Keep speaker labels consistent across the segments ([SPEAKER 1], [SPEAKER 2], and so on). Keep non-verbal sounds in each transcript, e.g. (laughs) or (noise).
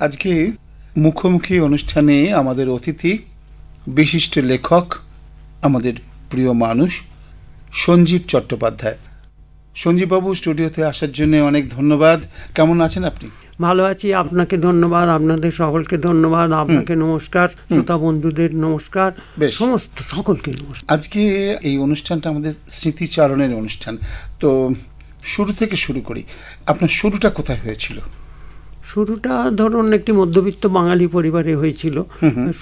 [SPEAKER 1] আজকে মুখোমুখি অনুষ্ঠানে আমাদের অতিথি বিশিষ্ট লেখক আমাদের প্রিয় মানুষ সঞ্জীব চট্টোপাধ্যায়। সঞ্জীববাবু স্টুডিওতে আসার জন্য অনেক ধন্যবাদ। কেমন আছেন আপনি?
[SPEAKER 2] ভালো আছি আপনাকে ধন্যবাদ আপনাদের সকলকে ধন্যবাদ আপনাকে নমস্কার শ্রোতা বন্ধুদের নমস্কার। সমস্ত সকলকে নমস্কার।
[SPEAKER 1] আজকে এই অনুষ্ঠানটা আমাদের স্মৃতিচারণের অনুষ্ঠান। তো শুরু থেকে শুরু করি। আপনার শুরুটা কোথায় হয়েছিল?
[SPEAKER 2] শুরুটা ধরুন একটি মধ্যবিত্ত বাঙালি পরিবারে হয়েছিল।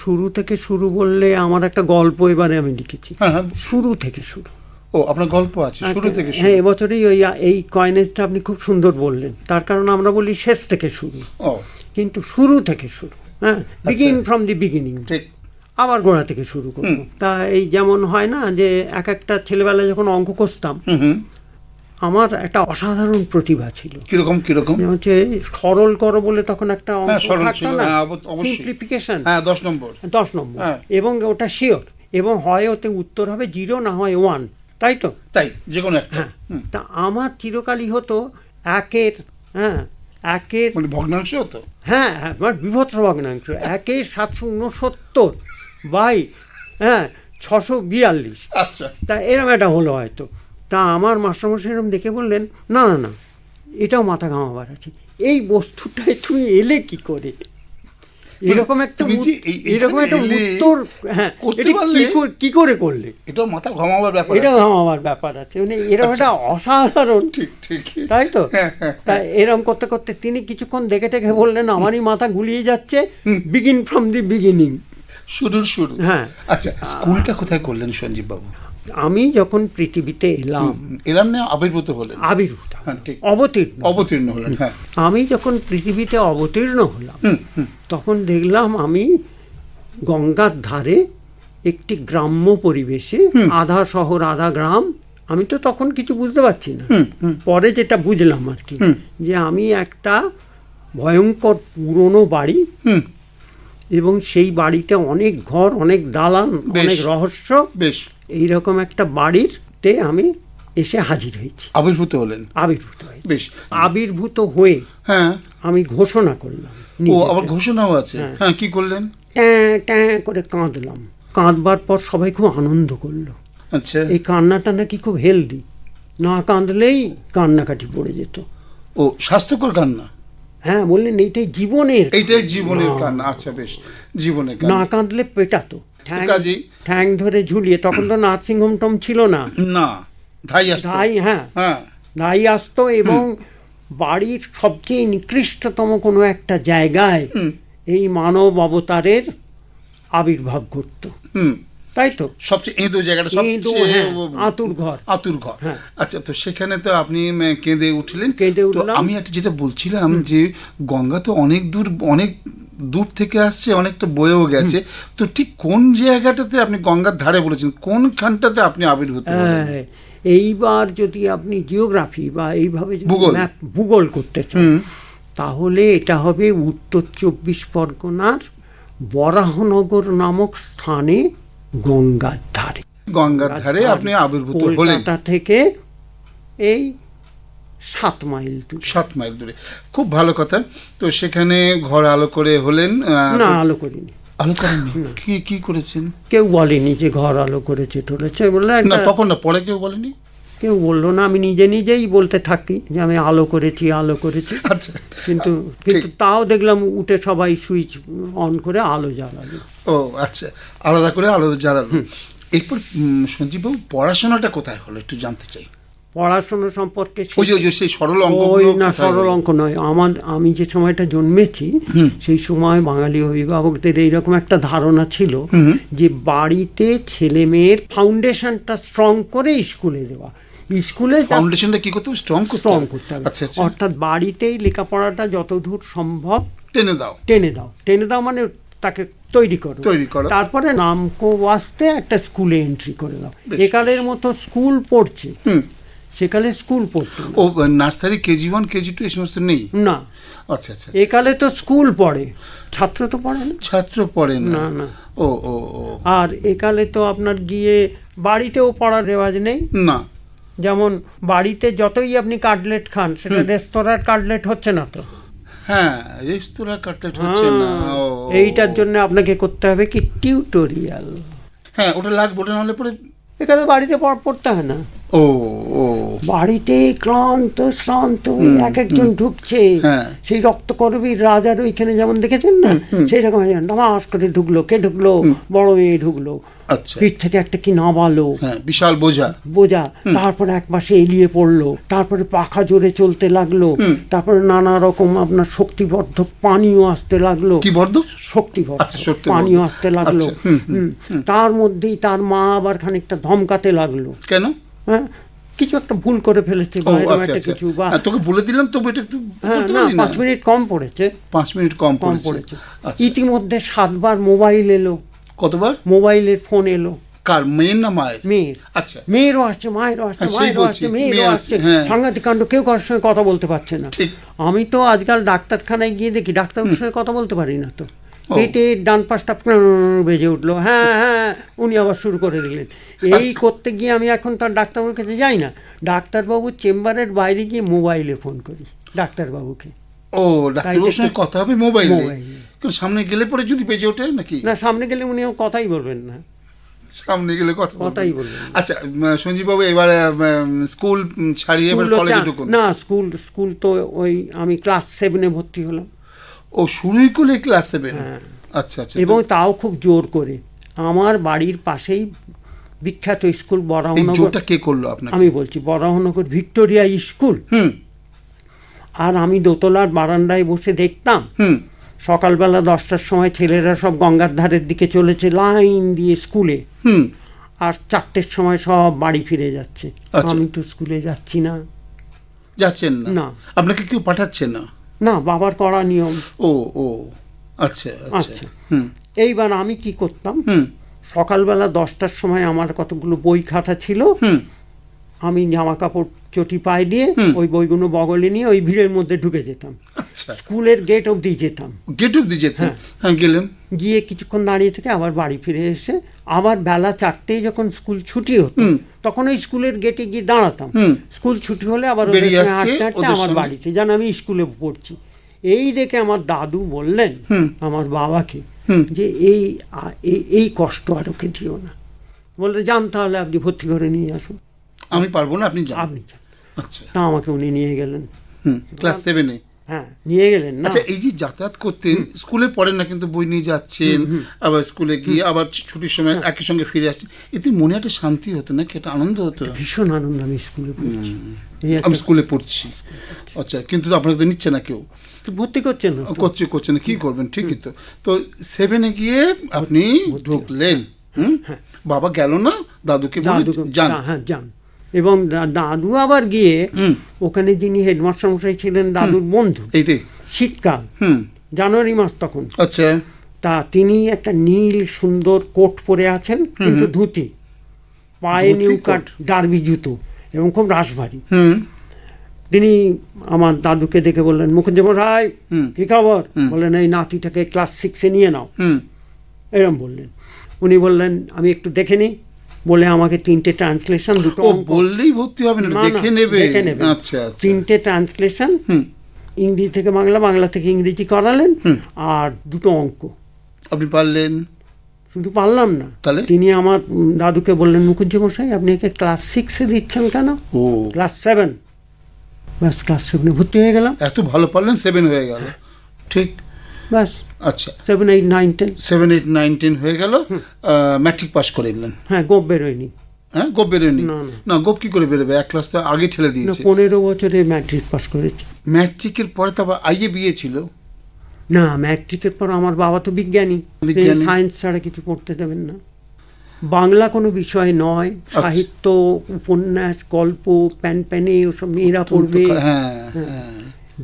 [SPEAKER 2] শুরু থেকে শুরু বললে আমার একটা গল্প এবারে আমি লিখেছি।
[SPEAKER 1] হ্যাঁ হ্যাঁ।
[SPEAKER 2] শুরু থেকে শুরু।
[SPEAKER 1] ও আপনার গল্প আছে শুরু থেকে
[SPEAKER 2] হ্যাঁ এবছরেই ওই এই কয়েনেজটা আপনি খুব সুন্দর বললেন। তার কারণ আমরা বলি শেষ থেকে শুরু। কিন্তু শুরু থেকে শুরু হ্যাঁ বিগিন ফ্রম দি বিগিনিং আবার গোড়া থেকে শুরু করব। তা এই যেমন হয় না যে এক একটা ছেলেবেলায় যখন অঙ্ক কষতাম
[SPEAKER 1] হুম।
[SPEAKER 2] আমার একটা অসাধারণ প্রতিভা ছিল।
[SPEAKER 1] কীরকম কীরকম?
[SPEAKER 2] হচ্ছে সরল করো বলে তখন একটা অঙ্ক
[SPEAKER 1] হ্যাঁ, সরল
[SPEAKER 2] থাকতো না?
[SPEAKER 1] হ্যাঁ,
[SPEAKER 2] সিম্পলিফিকেশন
[SPEAKER 1] হ্যাঁ দশ নম্বর।
[SPEAKER 2] দশ নম্বর।
[SPEAKER 1] হ্যাঁ।
[SPEAKER 2] এবং ওটা শিওর এবং হয় ওতে উত্তর হবে জিরো না হয় ওয়ান তাই তো?
[SPEAKER 1] তাই যে কোনো একটা।
[SPEAKER 2] হ্যাঁ। তা আমার চিরকালই হতো একের হ্যাঁ একের
[SPEAKER 1] মানে ভগ্নাংশ হতো?
[SPEAKER 2] হ্যাঁ হ্যাঁ আমার বিভৎস ভগ্নাংশ। একের সাতশো উনসত্তর বাই হ্যাঁ ছশো বিয়াল্লিশ।
[SPEAKER 1] আচ্ছা।
[SPEAKER 2] তা এরম একটা হলো হয়তো। তা আমার মাস্টারমশাই এরম দেখে বললেন না না না এটাও মাথা ঘামাবার আছে। এই বস্তুটায় তুমি এলে কি করে? এরকম একটা এরকম একটা উত্তর হ্যাঁ কি করে- করলে?
[SPEAKER 1] এটা মাথা ঘামাবার ব্যাপার
[SPEAKER 2] এটা ঘামাবার ব্যাপার আছে। মানে এরকম একটা অসাধারণ।
[SPEAKER 1] ঠিক ঠিক।
[SPEAKER 2] তাই তো?
[SPEAKER 1] হ্যাঁ, হ্যাঁ,
[SPEAKER 2] তা এরকম করতে করতে তিনি কিছুক্ষণ দেখে টেকে বললেন আমারই মাথা গুলিয়ে যাচ্ছে। বিগিন ফ্রম দি বিগিনিং
[SPEAKER 1] শুরুর শুরু
[SPEAKER 2] হ্যাঁ।
[SPEAKER 1] আচ্ছা স্কুলটা কোথায় করলেন সঞ্জীব বাবু
[SPEAKER 2] আমি যখন পৃথিবীতে এলাম
[SPEAKER 1] এলাম না আবির্ভূত হলেন।
[SPEAKER 2] আবির্ভূত।
[SPEAKER 1] হ্যাঁ
[SPEAKER 2] অবতীর্ণ।
[SPEAKER 1] অবতীর্ণ হলেন হ্যাঁ।
[SPEAKER 2] আমি যখন পৃথিবীতে অবতীর্ণ হলাম তখন দেখলাম আমি গঙ্গার ধারে একটি গ্রাম্য পরিবেশে আধা শহর আধা গ্রাম আমি তো তখন কিছু বুঝতে পারছি না। পরে যেটা বুঝলাম আর কি যে আমি একটা ভয়ঙ্কর পুরনো বাড়ি
[SPEAKER 1] হুম।
[SPEAKER 2] এবং সেই বাড়িতে অনেক ঘর অনেক দালান অনেক রহস্য
[SPEAKER 1] বেশ।
[SPEAKER 2] এইরকম একটা বাড়িতে আমি এসে হাজির হয়েছি।
[SPEAKER 1] আবির্ভূত হলেন?
[SPEAKER 2] আবির্ভূত হয়েছি।
[SPEAKER 1] বেশ।
[SPEAKER 2] আবির্ভূত হয়ে
[SPEAKER 1] হ্যাঁ।
[SPEAKER 2] আমি ঘোষণা করলাম
[SPEAKER 1] ও আবার ঘোষণাও আছে? হ্যাঁ। কি করলেন?
[SPEAKER 2] ট্যাঁ ট্যাঁ করে কাঁদলাম। কাঁদবার পর সবাই খুব আনন্দ করল।
[SPEAKER 1] আচ্ছা।
[SPEAKER 2] এই কান্নাটা নাকি খুব হেলদি। না কাঁদলেই কান্নাকাটি পড়ে যেত।
[SPEAKER 1] ও স্বাস্থ্যকর কান্না?
[SPEAKER 2] হ্যাঁ বললেন এইটাই জীবনের
[SPEAKER 1] এইটাই জীবনের কান্না। আচ্ছা বেশ। জীবনের
[SPEAKER 2] না কাঁদলে পেটাতো।
[SPEAKER 1] কাজেই?
[SPEAKER 2] ঠ্যাং ধরে ঝুলিয়ে তখন তো নার্সিংহোম টম ছিল না।
[SPEAKER 1] না ধাই আসতো।
[SPEAKER 2] ধাই হ্যাঁ।
[SPEAKER 1] হ্যাঁ।
[SPEAKER 2] ধাই আসতো এবং বাড়ির সবচেয়ে নিকৃষ্টতম কোনো একটা জায়গায় এই মানব অবতারের আবির্ভাব ঘটত। তাই তো?
[SPEAKER 1] সবচেয়ে এঁদো জায়গাটা সবচেয়ে
[SPEAKER 2] হ্যাঁ, আঁতুড় ঘর।
[SPEAKER 1] আতুর ঘর।
[SPEAKER 2] হ্যাঁ।
[SPEAKER 1] আচ্ছা তো সেখানে তো আপনি কেঁদে উঠলেন।
[SPEAKER 2] কেঁদে উঠলাম।
[SPEAKER 1] আমি একটা যেটা বলছিলাম যে গঙ্গা তো অনেক দূর অনেক দূর থেকে আসছে অনেকটা বয়েও গেছে। তো ঠিক কোন জায়গাটাতে আপনি গঙ্গার ধারে বলেছেন? কোনখানটাতে আপনি আবির্ভূত
[SPEAKER 2] হ্যাঁ, এইবার যদি আপনি জিওগ্রাফি বা এইভাবে
[SPEAKER 1] ভূগোল।
[SPEAKER 2] ম্যাপ ভূগোল করতে চান তাহলে এটা হবে উত্তর চব্বিশ পরগনার বরাহনগর নামক স্থানে গঙ্গার ধারে।
[SPEAKER 1] গঙ্গার ধারে আপনি আবির্ভূত হলেন।
[SPEAKER 2] থেকে এই সাত মাইল দূর।
[SPEAKER 1] সাত মাইল দূরে। খুব ভালো কথা। তো সেখানে ঘর আলো করে হলেন
[SPEAKER 2] না আলো করিনি।
[SPEAKER 1] আলো করেননি? কি কি করেছেন?
[SPEAKER 2] কেউ বলেনি যে ঘর আলো করেছে বললে
[SPEAKER 1] না তখন না পরে কেউ বলেনি?
[SPEAKER 2] কেউ বলল না আমি নিজে নিজেই বলতে থাকি যে আমি আলো করেছি আলো করেছি।
[SPEAKER 1] আচ্ছা।
[SPEAKER 2] কিন্তু কিন্তু তাও দেখলাম উঠে সবাই সুইচ অন করে আলো জ্বালালো।
[SPEAKER 1] ও আচ্ছা। আলাদা করে আলাদা জ্বালালো। এরপর সঞ্জীববাবু পড়াশোনাটা কোথায় হলো? একটু জানতে চাই।
[SPEAKER 2] পড়াশোনা সম্পর্কে
[SPEAKER 1] ওই ওই সেই সরল অঙ্ক
[SPEAKER 2] ওই না সরল অঙ্ক নয়। আমার আমি যে সময়টা জন্মেছি সেই সময় বাঙালি অভিভাবকদের এইরকম একটা ধারণা ছিল যে বাড়িতে ছেলে মেয়ের ফাউন্ডেশনটা স্ট্রং করে স্কুলে দেওয়া। স্কুলে
[SPEAKER 1] ফাউন্ডেশনটা কি করতে স্ট্রং
[SPEAKER 2] স্ট্রং করতে হবে।
[SPEAKER 1] আচ্ছা আচ্ছা।
[SPEAKER 2] অর্থাৎ বাড়িতেই লেখাপড়াটা যতদূর সম্ভব
[SPEAKER 1] টেনে দাও।
[SPEAKER 2] টেনে দাও। টেনে দাও মানে তাকে তৈরি করো।
[SPEAKER 1] তৈরি করো।
[SPEAKER 2] তারপরে নামকো ওয়াস্তে একটা স্কুলে এন্ট্রি করে দাও। একালের মতো স্কুল পড়ছে। সেকালে স্কুল পড়তো।
[SPEAKER 1] ও nursery KG one KG two এই সমস্ত নেই?
[SPEAKER 2] না।
[SPEAKER 1] আচ্ছা আচ্ছা
[SPEAKER 2] একালে তো স্কুল পড়ে। ছাত্র তো পড়ে না।
[SPEAKER 1] ছাত্র পড়ে না?
[SPEAKER 2] না
[SPEAKER 1] ও ও ও।
[SPEAKER 2] আর একালে তো আপনার গিয়ে বাড়িতেও পড়ার রেওয়াজ নেই?
[SPEAKER 1] না।
[SPEAKER 2] যেমন বাড়িতে যতই আপনি কাটলেট খান সেটা রেস্তোরাঁর কাটলেট হচ্ছে না তো?
[SPEAKER 1] হ্যাঁ রেস্তোরাঁ কাটলেট হচ্ছে না
[SPEAKER 2] এইটার জন্য আপনাকে করতে হবে কি টিউটোরিয়াল।
[SPEAKER 1] হ্যাঁ ওটা লাগবে ওটা নাহলে পরে
[SPEAKER 2] এখানে বাড়িতে পড়- পড়তে হয় না।
[SPEAKER 1] ও ও।
[SPEAKER 2] বাড়িতে ক্লান্ত শ্রান্ত এক একজন ঢুকছে
[SPEAKER 1] সেই
[SPEAKER 2] সেই রক্তকরবীর রাজার ওইখানে যেমন দেখেছেন না সেই রকম নামাজ করে ঢুকলো কে ঢুকলো? বড় মেয়ে ঢুকলো পিঠ থেকে একটা কি নামালো
[SPEAKER 1] হ্যাঁ বিশাল বোঝা।
[SPEAKER 2] বোঝা। তারপরে এক পাশে এলিয়ে পড়ল। তারপরে পাখা জোরে চলতে লাগল। তারপরে নানা রকম আপনার শক্তিবর্ধক পানীয় আসতে লাগল।
[SPEAKER 1] কি বর্ধ
[SPEAKER 2] শক্তিবর্ধক
[SPEAKER 1] আচ্ছা,
[SPEAKER 2] পানীয় আসতে লাগল।
[SPEAKER 1] আচ্ছা।
[SPEAKER 2] তার মধ্যেই তার মা আবার খানিকটা ধমকাতে লাগল।
[SPEAKER 1] কেন?
[SPEAKER 2] হ্যাঁ কিছু একটা ভুল করে ফেলেছে
[SPEAKER 1] আচ্ছা আচ্ছা।
[SPEAKER 2] কিছু বা
[SPEAKER 1] হ্যাঁ, তোকে বলে দিলাম তবু এটা একটু
[SPEAKER 2] হ্যাঁ না পাঁচ মিনিট কম পড়েছে।
[SPEAKER 1] পাঁচ মিনিট কম
[SPEAKER 2] কম
[SPEAKER 1] পড়েছে। আচ্ছা।
[SPEAKER 2] ইতিমধ্যে সাতবার মোবাইল এলো।
[SPEAKER 1] কতবার?
[SPEAKER 2] মোবাইলের ফোন এলো।
[SPEAKER 1] কার মেয়ের না মায়ের?
[SPEAKER 2] মেয়ের।
[SPEAKER 1] আচ্ছা।
[SPEAKER 2] মেয়েরও আসছে মায়েরও আসছে
[SPEAKER 1] হ্যাঁ,
[SPEAKER 2] মায়েরও আসছে মেয়েরও আসছে
[SPEAKER 1] হ্যাঁ।
[SPEAKER 2] সাংঘাতিক কাণ্ড কেউ কারোর সঙ্গে কথা বলতে পারছে না। আমি তো আজকাল ডাক্তারখানায় গিয়ে দেখি ডাক্তারের সঙ্গে কথা বলতে পারি না তো। পেটের ডান পাশটা বেজে উঠল। হ্যাঁ হ্যাঁ উনি আবার শুরু করে দিলেন। এই
[SPEAKER 1] আচ্ছা।
[SPEAKER 2] করতে গিয়ে আমি এখন তার ডাক্তারবাবুর কাছে যাই না। ডাক্তারবাবুর চেম্বারের বাইরে গিয়ে মোবাইলে ফোন করি ডাক্তারবাবুকে।
[SPEAKER 1] ও ডাক্তারবাবুর সঙ্গে কথা হবে মোবাইলে।
[SPEAKER 2] মোবাইলে।
[SPEAKER 1] সামনে গেলে পরে যদি বেজে ওঠে নাকি?
[SPEAKER 2] না সামনে গেলে উনি কথাই বলবেন না।
[SPEAKER 1] সামনে গেলে কথা
[SPEAKER 2] কথাই বলবেন
[SPEAKER 1] আচ্ছা সঞ্জীব বাবু এবারে স্কুল ছাড়িয়ে এবার কলেজে ঢুকুন।
[SPEAKER 2] না স্কুল স্কুল তো ওই আমি ক্লাস সেভেনে ভর্তি হলাম।
[SPEAKER 1] ও শুরুই করলে ক্লাস সেভেন
[SPEAKER 2] হ্যাঁ।
[SPEAKER 1] আচ্ছা আচ্ছা।
[SPEAKER 2] এবং তাও খুব জোর করে। আমার বাড়ির পাশেই বিখ্যাত স্কুল বরাহনগর
[SPEAKER 1] কে করল আপনাকে?
[SPEAKER 2] আমি বলছি বরাহনগর ভিক্টোরিয়া স্কুল।
[SPEAKER 1] হুম।
[SPEAKER 2] আর আমি দোতলার বারান্দায় বসে দেখতাম।
[SPEAKER 1] হুম।
[SPEAKER 2] সকালবেলা দশটার সময় ছেলেরা সব গঙ্গার ধারের দিকে চলেছে লাইন দিয়ে স্কুলে।
[SPEAKER 1] হুম।
[SPEAKER 2] আর চারটের সময় সব বাড়ি ফিরে যাচ্ছে।
[SPEAKER 1] আচ্ছা।
[SPEAKER 2] আমি তো স্কুলে যাচ্ছি না।
[SPEAKER 1] যাচ্ছেন না। আপনাকে কেউ পাঠাচ্ছে না?
[SPEAKER 2] না বাবার করা নিয়ম।
[SPEAKER 1] ও ও। আচ্ছা আচ্ছা।
[SPEAKER 2] আচ্ছা।
[SPEAKER 1] হুম।
[SPEAKER 2] এইবার আমি কি করতাম? সকালবেলা দশটার সময় আমার কতগুলো বই খাতা ছিল।
[SPEAKER 1] হুম।
[SPEAKER 2] আমি জামা কাপড় চটি পায়ে দিয়ে ওই বইগুলো বগলে নিয়ে ওই ভিড়ের মধ্যে ঢুকে যেতাম।
[SPEAKER 1] আচ্ছা।
[SPEAKER 2] স্কুলের গেট অবধি যেতাম।
[SPEAKER 1] গেট অব্দি যেতেন?
[SPEAKER 2] হ্যাঁ।
[SPEAKER 1] গেলেন।
[SPEAKER 2] গিয়ে কিছুক্ষণ দাঁড়িয়ে থেকে আবার বাড়ি ফিরে এসে আবার বেলা চারটেই যখন স্কুল ছুটি হতো তখন ওই স্কুলের গেটে গিয়ে দাঁড়াতাম। স্কুল ছুটি হলে আবার হাঁটতে হাঁটতে আমার বাড়িতে। যেন আমি স্কুলে পড়ছি। এই দেখে আমার দাদু বললেন আমার বাবাকে। যে এই এই- এই কষ্ট আর ওকে দিও না। বলতে যান তাহলে আপনি ভর্তি করে নিয়ে আসুন।
[SPEAKER 1] আমি পারব না আপনি যান।
[SPEAKER 2] আপনি যান।
[SPEAKER 1] আচ্ছা।
[SPEAKER 2] তা আমাকে উনি নিয়ে গেলেন।
[SPEAKER 1] ক্লাস সেভেনে
[SPEAKER 2] হ্যাঁ নিয়ে গেলেন না।
[SPEAKER 1] আচ্ছা এই যে যাতায়াত করতেন স্কুলে পড়েন না কিন্তু বই নিয়ে যাচ্ছেন আবার স্কুলে গিয়ে আবার ছুটির সময় একই সঙ্গে ফিরে আসছেন। এতে মনে একটা শান্তি হতো নাকি? একটা আনন্দ হতো?
[SPEAKER 2] ভীষণ আনন্দ আমি স্কুলে পড়ছি।
[SPEAKER 1] আমি স্কুলে পড়ছি। আচ্ছা কিন্তু আপনাকে তো নিচ্ছে না কেউ?
[SPEAKER 2] ভর্তি করছেন না
[SPEAKER 1] করছে করছে না কি করবেন? ঠিকই তো। তো সেভেনে গিয়ে আপনি ঢুকলেন হুম? বাবা গেল না? দাদুকে বলে
[SPEAKER 2] দাদুকে
[SPEAKER 1] যান।
[SPEAKER 2] হ্যাঁ যান। এবং দাদু আবার গিয়ে ওখানে যিনি হেডমাস্টার মশাই ছিলেন দাদুর বন্ধু শীতকাল জানুয়ারি মাস তখন।
[SPEAKER 1] আচ্ছা।
[SPEAKER 2] তা তিনি একটা নীল সুন্দর কোট পরে আছেন কিন্তু ধুতি পায়ে নিউ
[SPEAKER 1] কাট
[SPEAKER 2] ডার্বি জুতো এবং খুব রাশভারী
[SPEAKER 1] হুম।
[SPEAKER 2] তিনি আমার দাদুকে দেখে বললেন মুখুজ্জম রায়
[SPEAKER 1] হুম।
[SPEAKER 2] কি খবর? বললেন এই নাতিটাকে ক্লাস সিক্সে নিয়ে নাও। এরম বললেন। উনি বললেন আমি একটু দেখে নিই। বলে আমাকে তিনটে ট্রান্সলেশন দুটো
[SPEAKER 1] বললেই ভর্তি হবে না দেখে নেবে।
[SPEAKER 2] দেখে নেবে।
[SPEAKER 1] আচ্ছা আচ্ছা।
[SPEAKER 2] তিনটে ট্রান্সলেশন
[SPEAKER 1] হুম।
[SPEAKER 2] ইংরেজি থেকে বাংলা বাংলা থেকে ইংরেজি করালেন আর দুটো অঙ্ক।
[SPEAKER 1] আপনি পারলেন?
[SPEAKER 2] শুধু পারলাম না।
[SPEAKER 1] তাহলে?
[SPEAKER 2] তিনি আমার দাদুকে বললেন মুখুজ্জ মশাই আপনি একে ক্লাস সিক্সে দিচ্ছেন কেন?
[SPEAKER 1] ও।
[SPEAKER 2] Class seven. ব্যাস ক্লাস সেভেনে ভর্তি হয়ে গেলাম।
[SPEAKER 1] এত ভালো পারলেন সেভেন হয়ে গেল। ঠিক।
[SPEAKER 2] ব্যাস।
[SPEAKER 1] আচ্ছা।
[SPEAKER 2] Seven eight nine ten
[SPEAKER 1] seven eight nine ten হয়ে গেল। ম্যাট্রিক পাস করে এলেন
[SPEAKER 2] হ্যাঁ গোপ বেরোয়নি
[SPEAKER 1] হ্যাঁ গোপ বেরোয়নি
[SPEAKER 2] না,
[SPEAKER 1] গোপ কি করে বেরোবে? এক ক্লাস তো আগে ঠেলে দিয়েছে।
[SPEAKER 2] পনেরো বছরে ম্যাট্রিক পাস করেছে।
[SPEAKER 1] ম্যাট্রিকের পরে তো আবার আইএ বিয়ে ছিল।
[SPEAKER 2] না ম্যাট্রিকের পর আমার বাবা তো বিজ্ঞানী। সায়েন্স ছাড়া কিছু পড়তে দেবেন না। বাংলা কোনো বিষয় নয়।
[SPEAKER 1] আচ্ছা।
[SPEAKER 2] সাহিত্য উপন্যাস গল্প প্যান প্যানে ওসব মেয়েরা পড়বে।
[SPEAKER 1] হ্যাঁ। হ্যাঁ।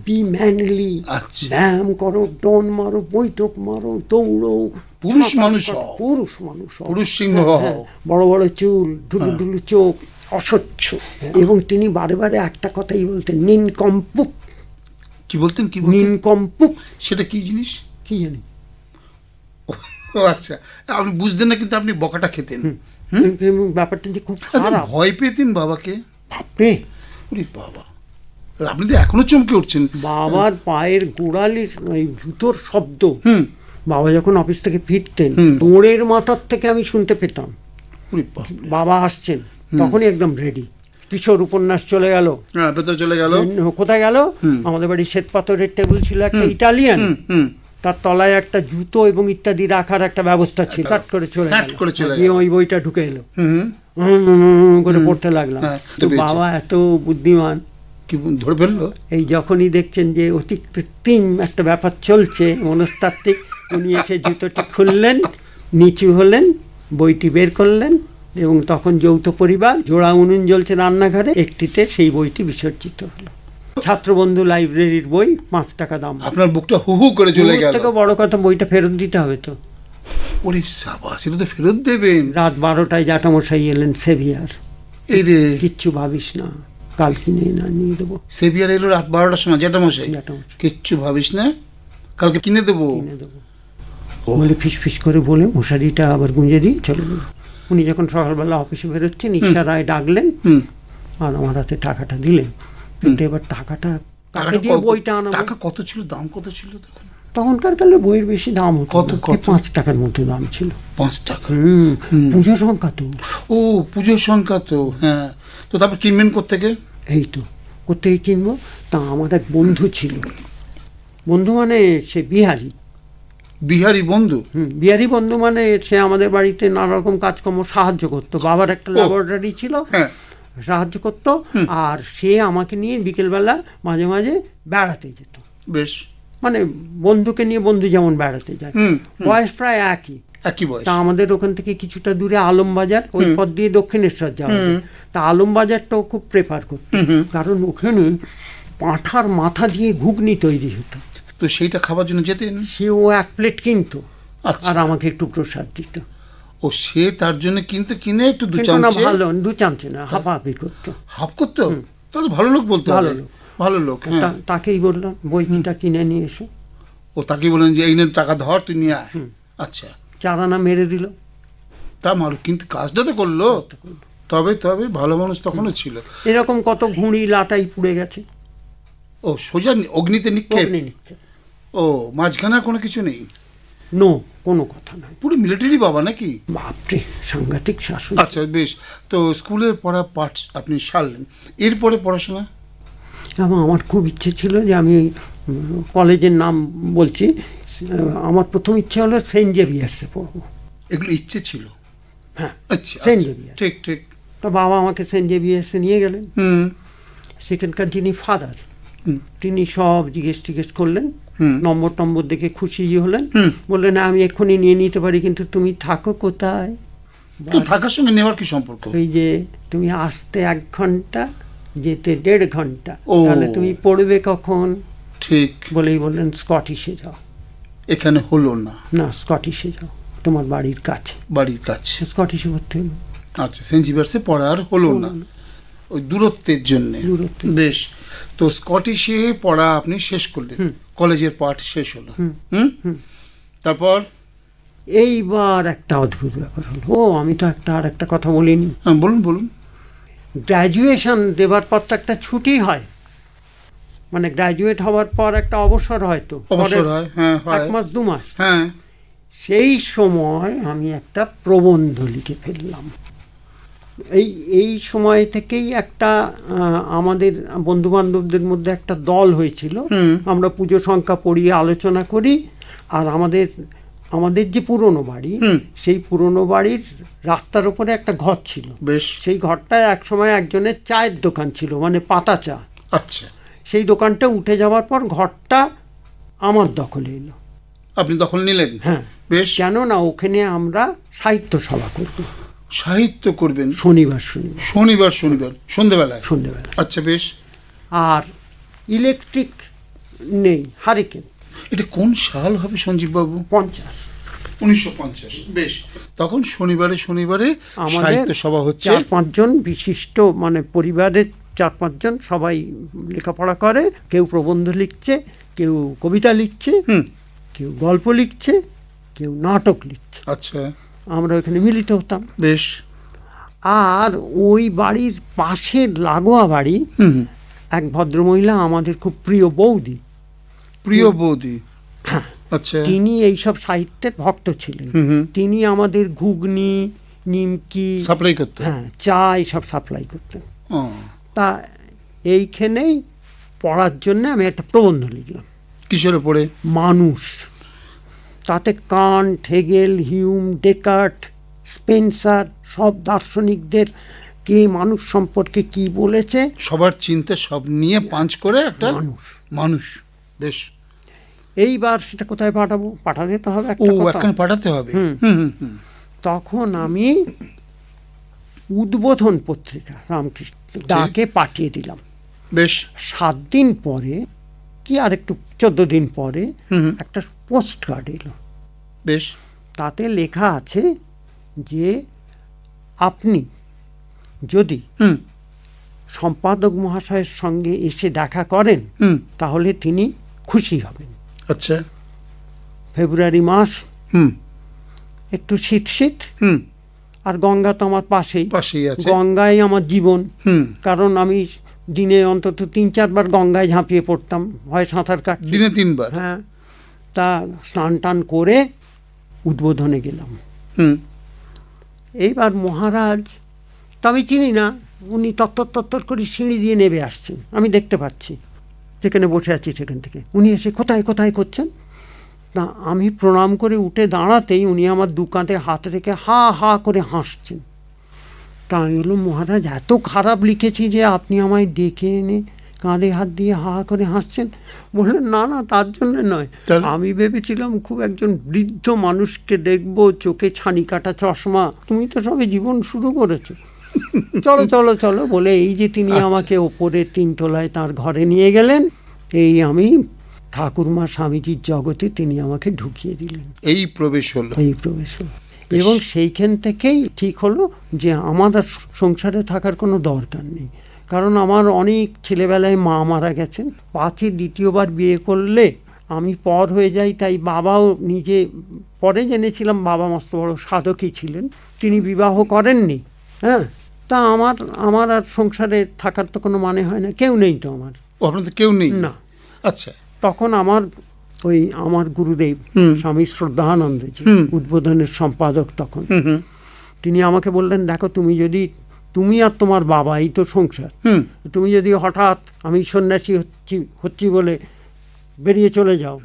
[SPEAKER 2] Be manly. ব্যায়াম করো ডন মারো বৈঠক মারো দৌড়ো।
[SPEAKER 1] পুরুষ মানুষ
[SPEAKER 2] পুরুষ মানুষ।
[SPEAKER 1] পুরুষ সিংহ
[SPEAKER 2] হ্যাঁ। হ্যাঁ, বড় বড় চুল ঢুলু ঢুলু চোখ অস্বচ্ছ। এবং তিনি বারে বারে একটা কথাই বলতেন নিনকম্পুক
[SPEAKER 1] কি বলতেন কি
[SPEAKER 2] নিনকম্পুক
[SPEAKER 1] সেটা কি জিনিস?
[SPEAKER 2] কি জানি।
[SPEAKER 1] ও আচ্ছা আপনি বুঝতেন না কিন্তু আপনি বকাটা খেতেন।
[SPEAKER 2] এবং ব্যাপারটা যে খুব
[SPEAKER 1] ভয় পেতেন বাবাকে?
[SPEAKER 2] বাপরে।
[SPEAKER 1] বাবা। আপনি তো এখনও চমকে উঠছেন
[SPEAKER 2] বাবার পায়ের গোড়ালির ওই জুতোর শব্দ বাবা যখন অফিস থেকে ফিরতেন দৌড়ের মাথার থেকে আমি শুনতে পেতাম বাবা আসছেন তখনই একদম রেডি কিশোর উপন্যাস চলে গেল
[SPEAKER 1] হ্যাঁ ভেতরে চলে গেল
[SPEAKER 2] কোথায় গেল আমাদের বাড়ি শ্বেত পাথরের টেবিল ছিল একটা ইটালিয়ান তার তলায় একটা জুতো এবং ইত্যাদি রাখার একটা ব্যবস্থা ছিল সাট করে চলে
[SPEAKER 1] করে চলে
[SPEAKER 2] দিয়ে ওই বইটা ঢুকে এলো করে পড়তে লাগলাম
[SPEAKER 1] হ্যাঁ,
[SPEAKER 2] তো বাবা এত বুদ্ধিমান
[SPEAKER 1] কি ধরে ফেলল?
[SPEAKER 2] এই যখনই দেখছেন যে অতি কৃত্রিম একটা ব্যাপার চলছে মনস্তাত্ত্বিক উনি এসে জুতোটি খুললেন নিচু হলেন বইটি বের করলেন এবং তখন যৌথ পরিবার জোড়া উনুন জ্বলছে রান্নাঘরে একটিতে সেই বইটি বিসর্জিত হলো। ছাত্রবন্ধু লাইব্রেরির বই পাঁচ টাকা দাম।
[SPEAKER 1] আপনার বুকটা হু হু করে চলে গেল।
[SPEAKER 2] থেকেও বড় কথা বইটা ফেরত দিতে হবে তো।
[SPEAKER 1] ওরে সাবা সেটা তো ফেরত দেবেন।
[SPEAKER 2] রাত বারোটায় জাটামশাই এলেন সেভিয়ার। কিচ্ছু ভাবিস না। কাল কিনে না নিয়ে দেবো।
[SPEAKER 1] সেভিয়ার এলো রাত বারোটার সময় যেটা মশাই
[SPEAKER 2] জ্যাঠামশাই।
[SPEAKER 1] কিচ্ছু ভাবিস না? কালকে কিনে দেবো?
[SPEAKER 2] কিনে দেবো। বলে ফিস ফিস করে বলে মশারিটা আবার গুঁজে দিয়ে চলে গেল। উনি যখন সকালবেলা অফিসে বেরোচ্ছেন ইশারায় ডাকলেন আর আমার হাতে টাকাটা দিলেন। কিন্তু এবার টাকাটা কাকে দিয়ে বইটা আনাবো?
[SPEAKER 1] টাকা কত ছিল? দাম কত ছিল তখন?
[SPEAKER 2] তখনকার কালে বইয়ের বেশি দাম হতো
[SPEAKER 1] কত, কত?
[SPEAKER 2] পাঁচ টাকার মতো দাম ছিল।
[SPEAKER 1] পাঁচ টাকা?
[SPEAKER 2] হুম পুজো সংখ্যা তো।
[SPEAKER 1] ও পুজোর সংখ্যা তো হ্যাঁ। তো তারপর কিনবেন কোথেকে
[SPEAKER 2] এই তো কোথায় কিনবো? তা আমার এক বন্ধু ছিল। বন্ধু মানে সে বিহারি।
[SPEAKER 1] বিহারি বন্ধু?
[SPEAKER 2] হুম বিহারি বন্ধু মানে সে আমাদের বাড়িতে নানা রকম কাজকর্ম সাহায্য করতো। বাবার একটা ল্যাবরেটরি ছিল
[SPEAKER 1] হ্যাঁ।
[SPEAKER 2] সাহায্য করতো আর সে আমাকে নিয়ে বিকেলবেলা মাঝে মাঝে বেড়াতে যেত।
[SPEAKER 1] বেশ।
[SPEAKER 2] মানে বন্ধুকে নিয়ে বন্ধু যেমন বেড়াতে যায়। বয়স প্রায় একই।
[SPEAKER 1] একই বয়স?
[SPEAKER 2] তা আমাদের ওখান থেকে কিছুটা দূরে আলমবাজার ওই পথ দিয়ে দক্ষিণেশ্বর যাওয়া। তা আলমবাজারটাও খুব প্রেফার করতো। কারণ ওখানে পাঁঠার মাথা দিয়ে ঘুগনি তৈরি হতো।
[SPEAKER 1] তো সেইটা খাবার জন্য যেতেন?
[SPEAKER 2] সে ও এক প্লেট কিনতো।
[SPEAKER 1] আচ্ছা।
[SPEAKER 2] আর আমাকে একটু প্রসাদ দিত।
[SPEAKER 1] ও সে তার জন্য কিনতে কিনে একটু দু চামচে?
[SPEAKER 2] ভালো দু চামচে না হাফাহাফি করতো।
[SPEAKER 1] হাফ করতো? তাহলে ভালো লোক বলতে
[SPEAKER 2] ভালো লোক।
[SPEAKER 1] ভালো লোক হ্যাঁ।
[SPEAKER 2] তাকেই বললাম বইটা কিনে নিয়ে এসো।
[SPEAKER 1] ও তাকে বলেন যে এই টাকা ধর তুই নিয়ে আয়। আচ্ছা।
[SPEAKER 2] চার আনা মেরে দিল।
[SPEAKER 1] তা মারু কিন্তু কাজটা তো করল। তবে তবে ভালো মানুষ তখনও ছিল।
[SPEAKER 2] এরকম কত ঘুড়ি লাটাই পুড়ে গেছে।
[SPEAKER 1] ও সোজা অগ্নিতে নিক্ষেপ। ও মাঝখানে কোনো কিছু নেই?
[SPEAKER 2] নো কোনো কথা নাই।
[SPEAKER 1] পুরো মিলিটারি বাবা নাকি?
[SPEAKER 2] বাপরে সাংঘাতিক শাসন।
[SPEAKER 1] আচ্ছা বেশ। তো স্কুলের পড়া পাঠ আপনি সারলেন। এরপরে পড়াশোনা?
[SPEAKER 2] আমার খুব ইচ্ছে ছিল যে আমি কলেজের নাম বলছি আমার প্রথম ইচ্ছে হলো সেন্ট জেভিয়ার্সে পড়ব।
[SPEAKER 1] এগুলো ইচ্ছে ছিল?
[SPEAKER 2] হ্যাঁ
[SPEAKER 1] আচ্ছা
[SPEAKER 2] সেন্ট
[SPEAKER 1] আচ্ছা,
[SPEAKER 2] জেভিয়ার।
[SPEAKER 1] ঠিক ঠিক।
[SPEAKER 2] তো বাবা আমাকে সেন্ট জেভিয়ার্সে নিয়ে গেলেন। সেখানকার যিনি ফাদার তিনি সব জিজ্ঞেস টিজ্ঞেস করলেন। নম্বর টম্বর দেখে খুশি হলেন। বললেন আমি এক্ষুনি নিয়ে নিতে পারি কিন্তু তুমি থাকো কোথায়?
[SPEAKER 1] থাকার সঙ্গে নেওয়ার কি সম্পর্ক?
[SPEAKER 2] ওই যে তুমি আসতে এক ঘণ্টা যেতে দেড়
[SPEAKER 1] ঘণ্টা
[SPEAKER 2] তাহলে তুমি পড়বে কখন?
[SPEAKER 1] ঠিক।
[SPEAKER 2] বলেই বললেন স্কটিশে যাও।
[SPEAKER 1] এখানে হলো না।
[SPEAKER 2] না স্কটিশে যাও। তোমার বাড়ির কাছে।
[SPEAKER 1] বাড়ির কাছে।
[SPEAKER 2] স্কটিশে ভর্তি হলো।
[SPEAKER 1] আচ্ছা সেন্ট জিভার্সে পড়া আর হলো না। ওই দূরত্বের জন্য। বেশ। তো স্কটিশে পড়া আপনি শেষ করলেন। কলেজের পাঠ শেষ হলো। হুম। তারপর?
[SPEAKER 2] এইবার একটা অদ্ভুত ব্যাপার হলো। ও আমি তো একটা আর একটা কথা বলিনি।
[SPEAKER 1] হ্যাঁ বলুন বলুন।
[SPEAKER 2] গ্র্যাজুয়েশন দেবার পর তো একটা ছুটি হয়। মানে গ্র্যাজুয়েট হওয়ার পর একটা অবসর হয় তো
[SPEAKER 1] অবসর হয় হ্যাঁ
[SPEAKER 2] এক মাস দু মাস।
[SPEAKER 1] হ্যাঁ।
[SPEAKER 2] সেই সময় আমি একটা প্রবন্ধ লিখে ফেললাম। এই এই সময় থেকেই একটা আমাদের বন্ধু বান্ধবদের মধ্যে একটা দল হয়েছিল। আমরা পুজো সংখ্যা পড়িয়ে আলোচনা করি আর আমাদের আমাদের যে পুরনো বাড়ি সেই পুরনো বাড়ির রাস্তার উপরে একটা ঘর ছিল।
[SPEAKER 1] বেশ।
[SPEAKER 2] সেই ঘরটায় এক সময় একজনের চায়ের দোকান ছিল মানে পাতা চা।
[SPEAKER 1] আচ্ছা।
[SPEAKER 2] সেই দোকানটা উঠে যাওয়ার পর ঘরটা আমার দখলে এলো।
[SPEAKER 1] আপনি দখল নিলেন?
[SPEAKER 2] হ্যাঁ।
[SPEAKER 1] বেশ।
[SPEAKER 2] কেননা ওখানে আমরা সাহিত্য সভা করব
[SPEAKER 1] সাহিত্য করবেন?
[SPEAKER 2] শনিবার শনিবার।
[SPEAKER 1] শনিবার শনিবার। সন্ধেবেলায়?
[SPEAKER 2] সন্ধ্যেবেলা
[SPEAKER 1] আচ্ছা বেশ।
[SPEAKER 2] আর ইলেকট্রিক নেই হারিকেন।
[SPEAKER 1] এটা কোন সাল হবে সঞ্জীববাবু?
[SPEAKER 2] পঞ্চাশ।
[SPEAKER 1] উনিশশো পঞ্চাশ। বেশ। তখন শনিবারে শনিবারে
[SPEAKER 2] আমাদের
[SPEAKER 1] সাহিত্য সভা হচ্ছে।
[SPEAKER 2] চার পাঁচজন বিশিষ্ট মানে পরিবারের চার পাঁচজন সবাই লেখাপড়া করে কেউ প্রবন্ধ লিখছে কেউ কবিতা লিখছে কেউ গল্প লিখছে কেউ নাটক লিখছে।
[SPEAKER 1] আচ্ছা।
[SPEAKER 2] আমরা ওখানে মিলিত হতাম।
[SPEAKER 1] বেশ।
[SPEAKER 2] আর ওই বাড়ির পাশের লাগোয়া বাড়ি এক ভদ্রমহিলা আমাদের খুব প্রিয় বৌদি।
[SPEAKER 1] প্রিয় বৌদি। আচ্ছা।
[SPEAKER 2] তিনি এইসব সাহিত্যের ভক্ত ছিলেন। তিনি আমাদের ঘুগনি নিমকি
[SPEAKER 1] সাপ্লাই করতেন।
[SPEAKER 2] হ্যাঁ চা এইসব সাপ্লাই করতেন। তা এইখানেই পড়ার জন্য আমি একটা প্রবন্ধ লিখলাম।
[SPEAKER 1] কিসের উপরে?
[SPEAKER 2] মানুষ। তাতে Kant Hegel Hume Descartes Spencer সব দার্শনিকদের কে মানুষ সম্পর্কে কি বলেছে।
[SPEAKER 1] সবার চিন্তা সব নিয়ে পাঞ্চ করে একটা
[SPEAKER 2] মানুষ।
[SPEAKER 1] মানুষ। বেশ।
[SPEAKER 2] এইবার সেটা কোথায় পাঠাবো? পাঠাতে তো হবে
[SPEAKER 1] ও পাঠাতে হবে।
[SPEAKER 2] তখন আমি উদ্বোধন পত্রিকা রামকৃষ্ণ ডাকে পাঠিয়ে দিলাম।
[SPEAKER 1] বেশ।
[SPEAKER 2] সাত দিন পরে কি আর একটু চোদ্দ দিন পরে একটা পোস্ট কার্ড এলো।
[SPEAKER 1] বেশ।
[SPEAKER 2] তাতে লেখা আছে যে আপনি যদি সম্পাদক মহাশয়ের সঙ্গে এসে দেখা করেন তাহলে তিনি খুশি হবেন।
[SPEAKER 1] আচ্ছা।
[SPEAKER 2] ফেব্রুয়ারি মাস
[SPEAKER 1] হুম।
[SPEAKER 2] একটু শীত শীত।
[SPEAKER 1] হুম।
[SPEAKER 2] আর গঙ্গা তো আমার পাশেই।
[SPEAKER 1] পাশেই আছে।
[SPEAKER 2] গঙ্গাই আমার জীবন।
[SPEAKER 1] হুম।
[SPEAKER 2] কারণ আমি দিনে অন্তত তিন চারবার গঙ্গায় ঝাঁপিয়ে পড়তাম হয় সাঁতার কাটছি
[SPEAKER 1] দিনে তিনবার?
[SPEAKER 2] হ্যাঁ। তা স্নান টান করে উদ্বোধনে গেলাম।
[SPEAKER 1] হুম।
[SPEAKER 2] এইবার মহারাজ তো আমি চিনি না উনি তত্তর তত্তর করে সিঁড়ি দিয়ে নেবে আসছেন। আমি দেখতে পাচ্ছি। যেখানে বসে আছি সেখান থেকে। উনি এসে কোথায় কোথায় করছেন? তা আমি প্রণাম করে উঠে দাঁড়াতেই উনি আমার দু কাঁধে হাত রেখে হা হা করে হাসছেন। তা আমি বললাম মহারাজ এত খারাপ লিখেছি যে আপনি আমায় ডেকে এনে কাঁধে হাত দিয়ে হা হা করে হাসছেন? বললেন না না তার জন্য নয়। আমি ভেবেছিলাম খুব একজন বৃদ্ধ মানুষকে দেখব চোখে ছানি কাটা চশমা। তুমি তো সবে জীবন শুরু করেছ। (laughs) চলো চলো চলো বলে এই যে তিনি
[SPEAKER 1] আচ্ছা।
[SPEAKER 2] আমাকে ওপরে তিনতলায় তার ঘরে নিয়ে গেলেন এই আমি ঠাকুরমা স্বামীজির জগতে তিনি আমাকে ঢুকিয়ে দিলেন।
[SPEAKER 1] এই প্রবেশ হলো।
[SPEAKER 2] এই প্রবেশ হলো। এবং সেইখান থেকেই ঠিক হলো যে আমার আর সংসারে থাকার কোনো দরকার নেই। কারণ আমার অনেক ছেলেবেলায় মা মারা গেছেন। পাঁচে দ্বিতীয়বার বিয়ে করলে আমি পর হয়ে যাই তাই বাবাও নিজে পরে জেনেছিলাম বাবা মস্ত বড় সাধকই ছিলেন। তিনি বিবাহ করেননি। হ্যাঁ? তা আমার আমার আর সংসারে থাকার তো কোনো মানে হয় না। কেউ নেই তো আমার।
[SPEAKER 1] আপনাদের কেউ নেই?
[SPEAKER 2] না।
[SPEAKER 1] আচ্ছা।
[SPEAKER 2] তখন আমার ওই আমার গুরুদেব
[SPEAKER 1] হুম।
[SPEAKER 2] স্বামী শ্রদ্ধানন্দজি
[SPEAKER 1] হুম।
[SPEAKER 2] উদ্বোধনের সম্পাদক তখন তিনি আমাকে বললেন দেখো তুমি যদি তুমি আর তোমার বাবা এই তো সংসার। তুমি যদি হঠাৎ আমি সন্ন্যাসী হচ্ছি হচ্ছি বলে বেরিয়ে চলে যাও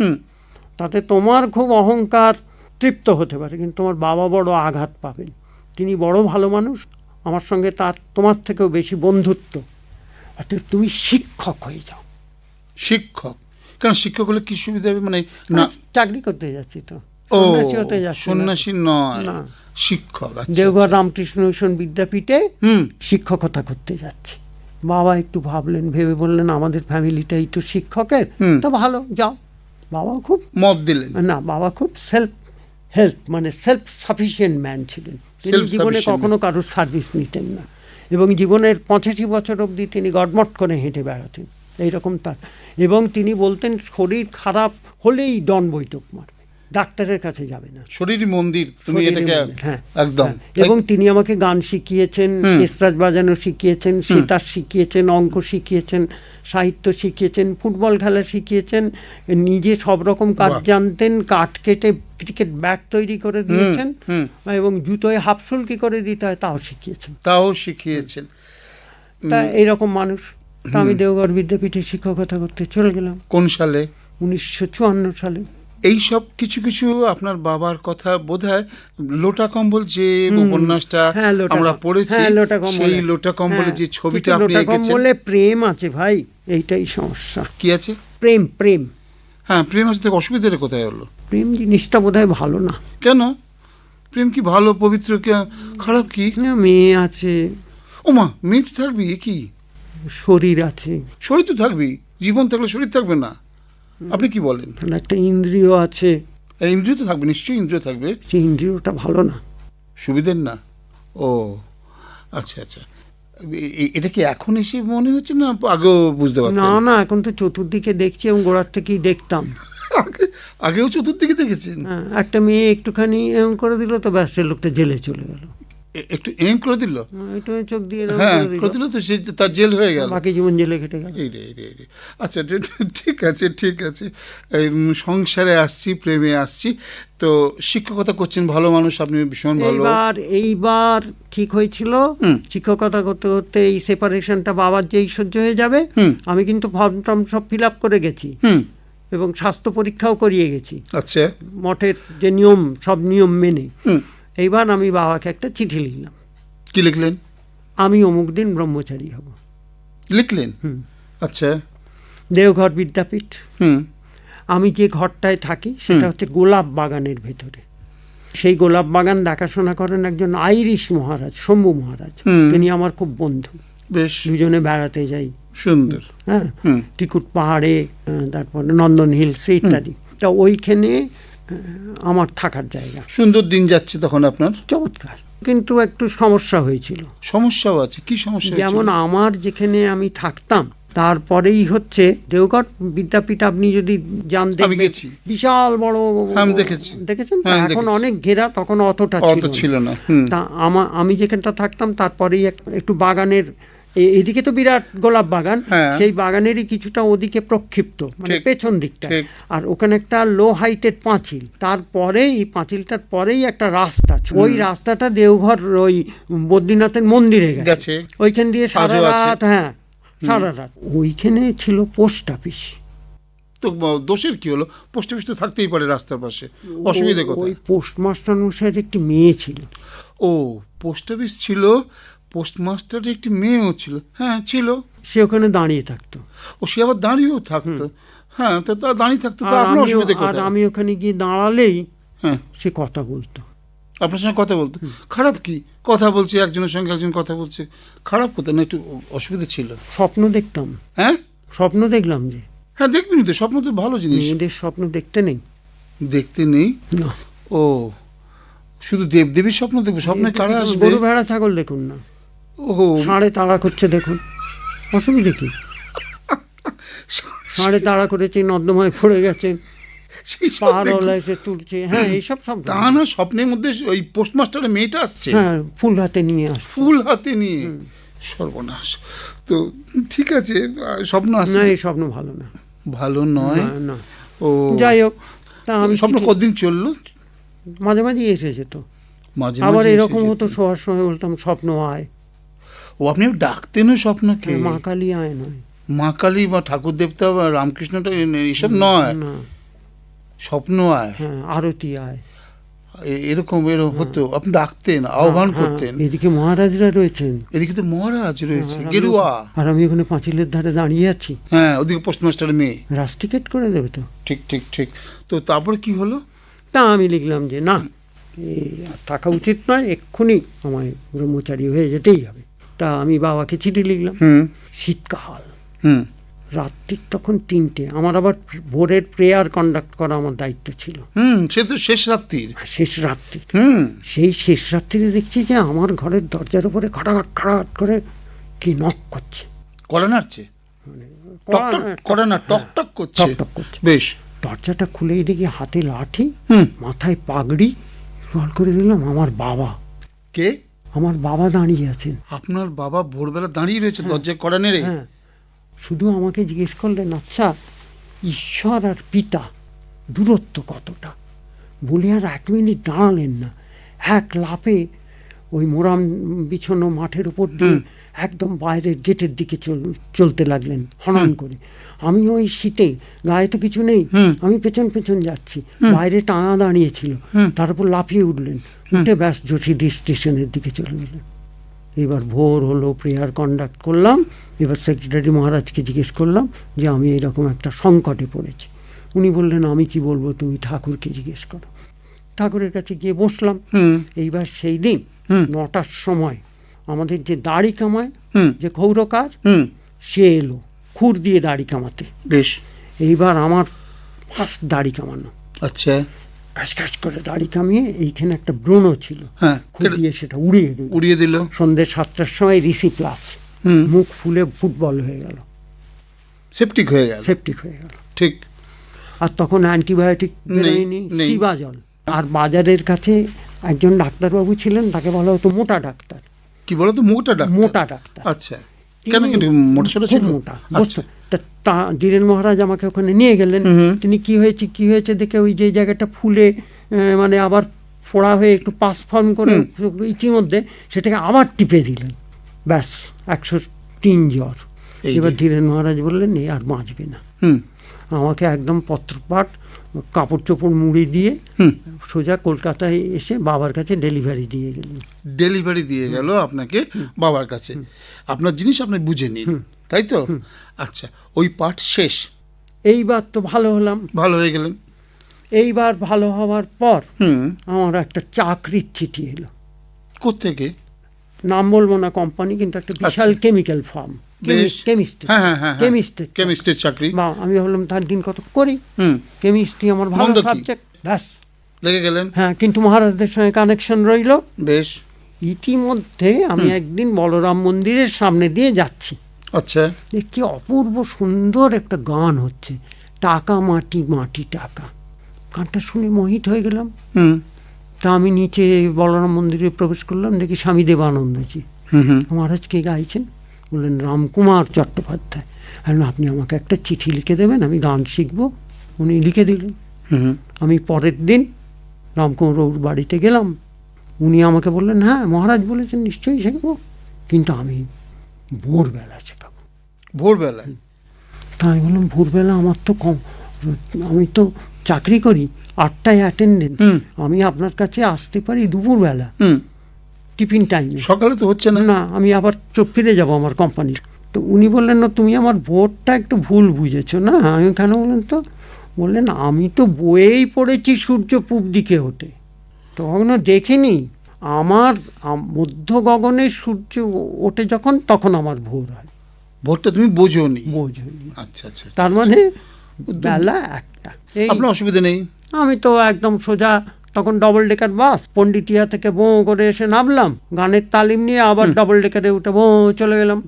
[SPEAKER 2] তাতে তোমার খুব অহংকার তৃপ্ত হতে পারে কিন্তু তোমার বাবা বড় আঘাত পাবেন তিনি বড় ভালো মানুষ আমার সঙ্গে তার তোমার থেকেও বেশি বন্ধুত্ব। অতএব তুমি শিক্ষক হয়ে যাও।
[SPEAKER 1] শিক্ষক। কারণ শিক্ষক হলে কি সুবিধা হবে? মানে না
[SPEAKER 2] চাকরি করতে যাচ্ছি তো।
[SPEAKER 1] ও
[SPEAKER 2] সন্ন্যাসী।
[SPEAKER 1] নয়। শিক্ষক আচ্ছা
[SPEAKER 2] দেওঘর রামকৃষ্ণ মিশন বিদ্যাপীঠে শিক্ষকতা করতে যাচ্ছে। বাবা একটু ভাবলেন ভেবে বললেন আমাদের ফ্যামিলিটাই তো শিক্ষকের। তো ভালো যাও। বাবা খুব
[SPEAKER 1] মত দিলেন।
[SPEAKER 2] না বাবা খুব সেলফ হেল্প মানে সেলফ সাফিসিয়েন্ট ম্যান ছিলেন। তিনি জীবনে কখনো কারোর সার্ভিস নিতেন না। এবং জীবনের পঁচাশি বছর অবধি তিনি গডমট করে হেঁটে বেড়াতেন। এইরকম তার। এবং তিনি বলতেন শরীর খারাপ হলেই ডন বৈঠক মারবে। ডাক্তারের কাছে যাবে না।
[SPEAKER 1] শরীর মন্দির তুমি এটাকে
[SPEAKER 2] হ্যাঁ,
[SPEAKER 1] একদম।
[SPEAKER 2] হ্যাঁ। এবং তিনি আমাকে গান শিখিয়েছেন। এসরাজ বাজানো শিখিয়েছেন সেতার শিখিয়েছেন অঙ্ক শিখিয়েছেন সাহিত্য শিখিয়েছেন ফুটবল খেলা শিখিয়েছেন নিজে সব রকম কাজ জানতেন কাঠ কেটে ক্রিকেট ব্যাট তৈরি করে দিয়েছেন এবং জুতোয় হাফসুল কি করে দিতে হয় তাও শিখিয়েছেন।
[SPEAKER 1] তাও শিখিয়েছেন।
[SPEAKER 2] তা এইরকম মানুষ। তা আমি দেওঘর বিদ্যাপীঠে শিক্ষকতা করতে চলে গেলাম।
[SPEAKER 1] কোন সালে?
[SPEAKER 2] উনিশশো চুয়ান্ন সালে।
[SPEAKER 1] এই সব কিছু কিছু আপনার বাবার কথা বোধহয় লোটা কম্বল যে উপন্যাসটা
[SPEAKER 2] হ্যাঁ
[SPEAKER 1] আমরা পড়েছি
[SPEAKER 2] হ্যাঁ, লোটা কম্বলে।
[SPEAKER 1] সেই লোটা কম্বলে
[SPEAKER 2] হ্যাঁ,
[SPEAKER 1] যে ছবিটা
[SPEAKER 2] কিছু
[SPEAKER 1] আপনি
[SPEAKER 2] লোটা
[SPEAKER 1] এঁকেছেন।
[SPEAKER 2] কম্বলে প্রেম আছে ভাই এইটাই সমস্যা।
[SPEAKER 1] কি আছে?
[SPEAKER 2] প্রেম প্রেম।
[SPEAKER 1] হ্যাঁ প্রেম আছে থেকে অসুবিধাটা কোথায় হলো?
[SPEAKER 2] প্রেম জিনিসটা বোধহয় ভালো না।
[SPEAKER 1] কেন? প্রেম কি ভালো পবিত্র কি খারাপ কি?
[SPEAKER 2] মেয়ে আছে।
[SPEAKER 1] ওমা মেয়ে তো থাকবি কি?
[SPEAKER 2] শরীর আছে।
[SPEAKER 1] শরীর তো থাকবি জীবন থাকলে শরীর থাকবে না। আপনি কি বলেন?
[SPEAKER 2] একটা ইন্দ্রিয় আছে।
[SPEAKER 1] ইন্দ্রিয় তো থাকবে নিশ্চয়ই ইন্দ্রিয় থাকবে।
[SPEAKER 2] সেই ইন্দ্রিয়টা ভালো না।
[SPEAKER 1] সুবিধের না? ও আচ্ছা আচ্ছা। এটা কি এখন এসে মনে হচ্ছে না আগেও বুঝতে
[SPEAKER 2] পারছি
[SPEAKER 1] না
[SPEAKER 2] না এখন তো চতুর্দিকে দেখছি এবং গোড়ার থেকেই দেখতাম।
[SPEAKER 1] আগে- আগেও চতুর্দিকে দেখেছেন?
[SPEAKER 2] হ্যাঁ, একটা মেয়ে একটুখানি এমন করে দিল তো ব্যাস সে লোকটা জেলে চলে গেল।
[SPEAKER 1] একটু এম করে দিল।
[SPEAKER 2] একটু চোখ দিয়ে
[SPEAKER 1] হ্যাঁ
[SPEAKER 2] করে দিল।
[SPEAKER 1] তো সে তার জেল হয়ে গেল।
[SPEAKER 2] বাকি জীবন জেলে কেটে গেল।
[SPEAKER 1] এই রে এই রে এই রে। আচ্ছা ঠিক- আছে ঠিক আছে। সংসারে আসছি প্রেমে আসছি। তো শিক্ষকতা করছেন ভালো মানুষ আপনি ভীষণ ভালো।
[SPEAKER 2] এইবার এইবার ঠিক হয়েছিল। শিক্ষকতা করতে করতে এই সেপারেশনটা বাবার যেই সহ্য হয়ে যাবে আমি কিন্তু ফর্ম টর্ম সব ফিল আপ করে গেছি। এবং স্বাস্থ্য পরীক্ষাও করিয়ে গেছি।
[SPEAKER 1] আচ্ছা।
[SPEAKER 2] মঠের যে নিয়ম সব নিয়ম মেনে।
[SPEAKER 1] হুম।
[SPEAKER 2] এইবার আমি বাবাকে একটা চিঠি লিখলাম।
[SPEAKER 1] কি লিখলেন?
[SPEAKER 2] আমি অমুক দিন ব্রহ্মচারী হব।
[SPEAKER 1] লিখলেন। আচ্ছা।
[SPEAKER 2] দেওঘর বিদ্যাপীঠ।
[SPEAKER 1] হুম।
[SPEAKER 2] আমি যে ঘরটায় থাকি সেটা হচ্ছে গোলাপ বাগানের ভেতরে। সেই গোলাপ বাগান দেখাশোনা করেন একজন আইরিশ মহারাজ শম্ভু মহারাজ। তিনি আমার খুব বন্ধু।
[SPEAKER 1] বেশ।
[SPEAKER 2] দুজনে বেড়াতে যাই।
[SPEAKER 1] সুন্দর।
[SPEAKER 2] হ্যাঁ। টিকুট পাহাড়ে তারপরে নন্দন হিলস ইত্যাদি। তা ওইখানে আমার থাকার জায়গা
[SPEAKER 1] সুন্দর দিন যাচ্ছে তখন আপনার
[SPEAKER 2] চমৎকার কিন্তু একটু সমস্যা হয়েছিল
[SPEAKER 1] সমস্যাও আছে কি সমস্যা
[SPEAKER 2] যেমন আমার যেখানে আমি থাকতাম তারপরেই হচ্ছে দেওঘর বিদ্যাপীঠ আপনি যদি যান
[SPEAKER 1] গেছি।
[SPEAKER 2] বিশাল বড়
[SPEAKER 1] দেখেছি।
[SPEAKER 2] দেখেছেন?
[SPEAKER 1] হ্যাঁ,
[SPEAKER 2] এখন অনেক ঘেরা তখন অতটা ছিল না। তা আমা আমি যেখানটা থাকতাম তারপরেই এক- একটু বাগানের এদিকে তো বিরাট গোলাপ বাগান
[SPEAKER 1] হ্যাঁ।
[SPEAKER 2] সেই বাগানেরই কিছুটা ওদিকে প্রক্ষিপ্ত মানে পেছন দিকটা। আর ওখানে একটা লো হাইটের পাঁচিল তারপরেই পাঁচিলটার পরেই একটা রাস্তা ওই রাস্তাটা দেওঘর ওই বদ্রীনাথের মন্দিরে গেছে। ওইখান দিয়ে সারা রাত হ্যাঁ সারা রাত। ওইখানে ছিল পোস্ট অফিস।
[SPEAKER 1] তো দোষের কি হলো? পোস্ট অফিস তো থাকতেই পারে রাস্তার পাশে। অসুবিধা কোথায়?
[SPEAKER 2] ওই পোস্টমাস্টার মশাইয়ের একটি মেয়ে ছিল।
[SPEAKER 1] ও পোস্ট অফিস ছিল পোস্টমাস্টারের একটি মেয়েও ছিল। হ্যাঁ ছিল।
[SPEAKER 2] সে ওখানে দাঁড়িয়ে থাকতো।
[SPEAKER 1] ও সে আবার দাঁড়িয়েও থাকতো। হ্যাঁ তো তা দাঁড়িয়ে থাকতো তো
[SPEAKER 2] আর
[SPEAKER 1] আপনার
[SPEAKER 2] আমিও- আর
[SPEAKER 1] কোথায়?
[SPEAKER 2] আমি ওখানে গিয়ে দাঁড়ালেই
[SPEAKER 1] হ্যাঁ।
[SPEAKER 2] সে কথা বলতো।
[SPEAKER 1] আপনার সঙ্গে কথা বলতো? খারাপ কি? কথা বলছে একজনের সঙ্গে একজন কথা বলছে। খারাপ কথা না একটু অসুবিধা ছিল।
[SPEAKER 2] স্বপ্ন দেখতাম।
[SPEAKER 1] হ্যাঁ?
[SPEAKER 2] স্বপ্ন দেখলাম যে।
[SPEAKER 1] হ্যাঁ দেখবেন তো স্বপ্ন তো ভালো জিনিস।
[SPEAKER 2] মেয়েদের স্বপ্ন দেখতে নেই।
[SPEAKER 1] দেখতে নেই?
[SPEAKER 2] না।
[SPEAKER 1] ও শুধু দেবদেবীর স্বপ্ন দেখবে? স্বপ্নে কারা আসবে?
[SPEAKER 2] গরু ভেড়া ছাগল দেখুন না।
[SPEAKER 1] ও
[SPEAKER 2] ষাঁড়ে তাড়া করছে দেখুন। অসুবিধা কি? ষাঁড়ে তাড়া করেছে নর্দমায় পড়ে গেছে পাহাড়ওয়ালা এসে তুলছে। হ্যাঁ এইসব সব
[SPEAKER 1] তা না স্বপ্নের মধ্যে ওই পোস্টমাস্টারের মেয়েটা আসছে।
[SPEAKER 2] হ্যাঁ ফুল হাতে নিয়ে আস
[SPEAKER 1] ফুল হাতে নিয়ে। সর্বনাশ। তো ঠিক আছে স্বপ্ন
[SPEAKER 2] না
[SPEAKER 1] আসছে
[SPEAKER 2] এই স্বপ্ন ভালো না।
[SPEAKER 1] ভালো নয়।
[SPEAKER 2] না, না
[SPEAKER 1] ও।
[SPEAKER 2] যাই হোক তা আমি
[SPEAKER 1] স্বপ্ন কতদিন চলল?
[SPEAKER 2] মাঝে মাঝে এসে যেত
[SPEAKER 1] মাঝে
[SPEAKER 2] আবার এরকম হতো। শোয়ার সময় বলতাম স্বপ্ন আয়।
[SPEAKER 1] ও আপনি ডাকতেনও স্বপ্নকে?
[SPEAKER 2] মা কালী আয় নয়।
[SPEAKER 1] মা কালী বা ঠাকুর দেবতা বা রামকৃষ্ণটা এসব নয়। স্বপ্ন আয়।
[SPEAKER 2] হ্যাঁ আরতি আয়।
[SPEAKER 1] এরকম এরকম হতো। আপনি ডাকতেন আহ্বান
[SPEAKER 2] হ্যাঁ,
[SPEAKER 1] করতেন।
[SPEAKER 2] এদিকে মহারাজরা রয়েছেন।
[SPEAKER 1] এদিকে তো মহারাজ রয়েছে গেরুয়া।
[SPEAKER 2] আর আমি ওখানে পাঁচিলের ধারে দাঁড়িয়ে আছি।
[SPEAKER 1] হ্যাঁ ওদিকে পোস্টমাস্টারের মেয়ে।
[SPEAKER 2] রাস টিকেট করে দেবে তো?
[SPEAKER 1] ঠিক ঠিক ঠিক। তো তারপর কি হলো?
[SPEAKER 2] তা আমি লিখলাম যে না থাকা উচিত নয় এক্ষুনি আমায় ব্রহ্মচারী হয়ে যেতেই হবে। তা আমি বাবাকে চিঠি লিখলাম। শীতকাল।
[SPEAKER 1] হুম।
[SPEAKER 2] রাত্রির তখন তিনটে। আমার আবার ভোরের প্রেয়ার কন্ডাক্ট করা আমার দায়িত্ব ছিল।
[SPEAKER 1] হুম সে তো শেষ রাত্রির।
[SPEAKER 2] শেষ রাত্রি
[SPEAKER 1] হুম।
[SPEAKER 2] সেই শেষ রাত্রিরে দেখছি যে আমার ঘরের দরজার উপরে খটাখট খটাখট করে কি নক করছে।
[SPEAKER 1] নাড়ছে
[SPEAKER 2] না,
[SPEAKER 1] করছে।
[SPEAKER 2] টক টক করছে।
[SPEAKER 1] বেশ।
[SPEAKER 2] দরজাটা খুলেই দেখি হাতে লাঠি মাথায় পাগড়ি রল করে দিলাম আমার বাবা।
[SPEAKER 1] কে?
[SPEAKER 2] আমার বাবা দাঁড়িয়ে আছেন।
[SPEAKER 1] আপনার বাবা ভোরবেলা দাঁড়িয়ে রয়েছে দরজায় কড়া নেড়ে
[SPEAKER 2] হ্যাঁ। শুধু আমাকে জিজ্ঞেস করলেন আচ্ছা ঈশ্বর আর পিতা দূরত্ব কতটা? বলে আর এক মিনিট দাঁড়ালেন না। এক লাফে ওই মোরাম বিছন্ন মাঠের উপর দিয়ে একদম বাইরের গেটের দিকে চল চলতে লাগলেন হনন করে। আমি ওই শীতে গায়ে তো কিছু নেই আমি পেছন পেছন যাচ্ছি। বাইরে টাঙা দাঁড়িয়েছিল তার উপর লাফিয়ে উঠলেন। উঠে ব্যাস যোশীডি স্টেশনের দিকে চলে গেলেন। এবার ভোর হলো প্রেয়ার কন্ডাক্ট করলাম। এবার সেক্রেটারি মহারাজকে জিজ্ঞেস করলাম যে আমি এরকম একটা সংকটে পড়েছি। উনি বললেন আমি কি বলব তুমি ঠাকুরকে জিজ্ঞেস করো। ঠাকুরের কাছে গিয়ে বসলাম। এইবার সেই দিন নটার সময় আমাদের যে দাড়ি কামায় যে ক্ষৌরকার
[SPEAKER 1] হুম।
[SPEAKER 2] সে এলো খুর দিয়ে দাড়ি কামাতে।
[SPEAKER 1] বেশ।
[SPEAKER 2] এইবার আমার ফার্স্ট দাড়ি কামানো।
[SPEAKER 1] আচ্ছা।
[SPEAKER 2] ঘাস ঘাস করে দাড়ি কামিয়ে এইখানে একটা ব্রণ ছিল।
[SPEAKER 1] হ্যাঁ
[SPEAKER 2] খুর দিয়ে সেটা উড়িয়ে দিল।
[SPEAKER 1] উড়িয়ে দিল।
[SPEAKER 2] সন্ধ্যে সাতটার সময় রিসি প্লাস মুখ ফুলে ফুটবল হয়ে গেল।
[SPEAKER 1] সেপটিক হয়ে গেল।
[SPEAKER 2] সেপটিক হয়ে গেল।
[SPEAKER 1] ঠিক।
[SPEAKER 2] আর তখন অ্যান্টিবায়োটিক বেরোয়নি
[SPEAKER 1] নেই।
[SPEAKER 2] জল আর বাজারের কাছে একজন ডাক্তারবাবু ছিলেন তাকে বলা হতো মোটা ডাক্তার।
[SPEAKER 1] কি বলো তো মোটা ডাক্তার?
[SPEAKER 2] মোটা ডাক্তার।
[SPEAKER 1] আচ্ছা। কেন কিন্তু মোটা সোটা ছিল?
[SPEAKER 2] মোটা
[SPEAKER 1] আচ্ছা।
[SPEAKER 2] তা ধীরেন মহারাজ আমাকে ওখানে নিয়ে গেলেন। তিনি কি হয়েছে কি হয়েছে দেখে ওই যে জায়গাটা ফুলে মানে আবার ফোড়া হয়ে একটু পাস ফর্ম করে ইতিমধ্যে সেটাকে আবার টিপে দিলেন। ব্যাস একশো তিন জ্বর। এবার ধীরেন মহারাজ বললেন আর বাঁচবে না।
[SPEAKER 1] হুম।
[SPEAKER 2] আমাকে একদম পত্রপাঠ কাপড় চোপড় মুড়ি দিয়ে সোজা কলকাতায় এসে বাবার কাছে ডেলিভারি দিয়ে গেল।
[SPEAKER 1] ডেলিভারি দিয়ে গেল আপনাকে বাবার কাছে। আপনার জিনিস আপনি বুঝে নিন তাই তো? আচ্ছা ওই পাঠ শেষ।
[SPEAKER 2] এইবার তো ভালো হলাম।
[SPEAKER 1] ভালো হয়ে গেলেন।
[SPEAKER 2] এইবার ভালো হওয়ার পর আমার একটা চাকরির চিঠি এলো।
[SPEAKER 1] কোথেকে
[SPEAKER 2] নাম বলব না কোম্পানি কিন্তু একটা বিশাল কেমিক্যাল ফার্ম
[SPEAKER 1] হ্যাঁ হ্যাঁ হ্যাঁ চাকরি।
[SPEAKER 2] বা আমি ভাবলাম তার দিন কত করি?
[SPEAKER 1] হুম।
[SPEAKER 2] কেমিস্ট্রি আমার ভালো সাবজেক্ট ব্যাস।
[SPEAKER 1] লেগে গেলেন?
[SPEAKER 2] হ্যাঁ কিন্তু মহারাজদের সঙ্গে কানেকশন রইল।
[SPEAKER 1] বেশ।
[SPEAKER 2] ইতিমধ্যে আমি একদিন বলরাম মন্দিরের সামনে দিয়ে যাচ্ছি।
[SPEAKER 1] আচ্ছা।
[SPEAKER 2] দেখছি অপূর্ব সুন্দর একটা গান হচ্ছে। টাকা মাটি মাটি টাকা। গানটা শুনে মোহিত হয়ে গেলাম।
[SPEAKER 1] হুম।
[SPEAKER 2] তা আমি নিচে বলরাম মন্দিরে প্রবেশ করলাম। দেখি স্বামী দেবানন্দজি।
[SPEAKER 1] হুম হুম।
[SPEAKER 2] মহারাজ কে গাইছেন? বললেন রামকুমার চট্টোপাধ্যায়। আমি আপনি আমাকে একটা চিঠি লিখে দেবেন আমি গান শিখব। উনি লিখে দিলেন। আমি পরের দিন রামকুমার বাবুর বাড়িতে গেলাম। উনি আমাকে বললেন হ্যাঁ মহারাজ বলেছেন নিশ্চয়ই শেখাবো। কিন্তু আমি ভোরবেলা শেখাবো।
[SPEAKER 1] ভোরবেলা
[SPEAKER 2] তা আমি বললাম ভোরবেলা আমার তো কম আমি তো চাকরি করি আটটায় অ্যাটেন্ডেন্স। আমি আপনার কাছে আসতে পারি দুপুরবেলা।
[SPEAKER 1] হুম।
[SPEAKER 2] টিফিন টাইমে
[SPEAKER 1] সকালে তো হচ্ছে না।
[SPEAKER 2] না আমি আবার চোখ ফিরে যাব আমার কোম্পানি তো উনি বললেন না তুমি আমার বোর্ডটা একটু ভুল বুঝেছ। না আমি কেন বললেন তো? বললেন আমি তো বইয়েই পড়েছি সূর্য পূব দিকে ওঠে। তো কখনো দেখিনি আমার মধ্য গগনে সূর্য ওঠে যখন তখন আমার ভোর হয়।
[SPEAKER 1] ভোরটা তুমি বোঝোনি?
[SPEAKER 2] বোঝনি।
[SPEAKER 1] আচ্ছা আচ্ছা আচ্ছা।
[SPEAKER 2] তার মানে বেলা একটা।
[SPEAKER 1] আপনার অসুবিধা নেই?
[SPEAKER 2] আমি তো একদম সোজা তখন ডবল ডেকার বাস পন্ডিটিয়া থেকে বো করে এসে নামলাম। গানের তালিম নিয়ে আবার ডবল ডেকারে উঠে বো চলে গেলাম।